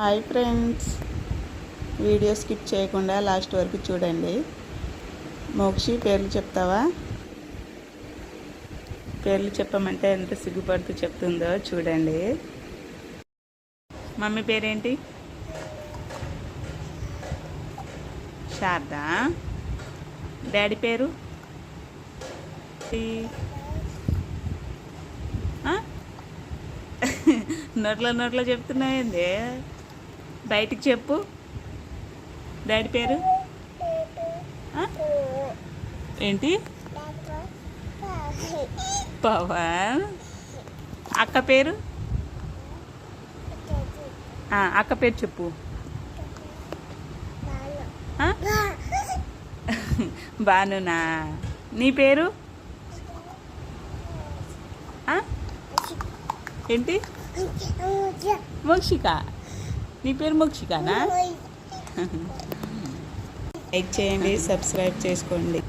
Hi friends. Video skip చేయకుండా last వరకు చూడండి. మోక్షి పేర్లు చెప్తావా? పేర్లు చెప్పమంటే ఎంత సిగ్గుపడుతూ చెప్తుందో చూడండి. మమ్మీ పేరేంటి? శారదా. డాడీ పేరు? నోట్లో నోట్లో చెప్తున్నాయండి. బయటికి చెప్పు. డాడీ పేరు? ఏంటి? పవన్ అక్క పేరు? అక్క పేరు చెప్పు. బానునా నీ పేరు? ఏంటి? మోక్షిక. నీ పేరు మోక్షికానా? లైక్ చేయండి సబ్స్క్రైబ్ చేసుకోండి.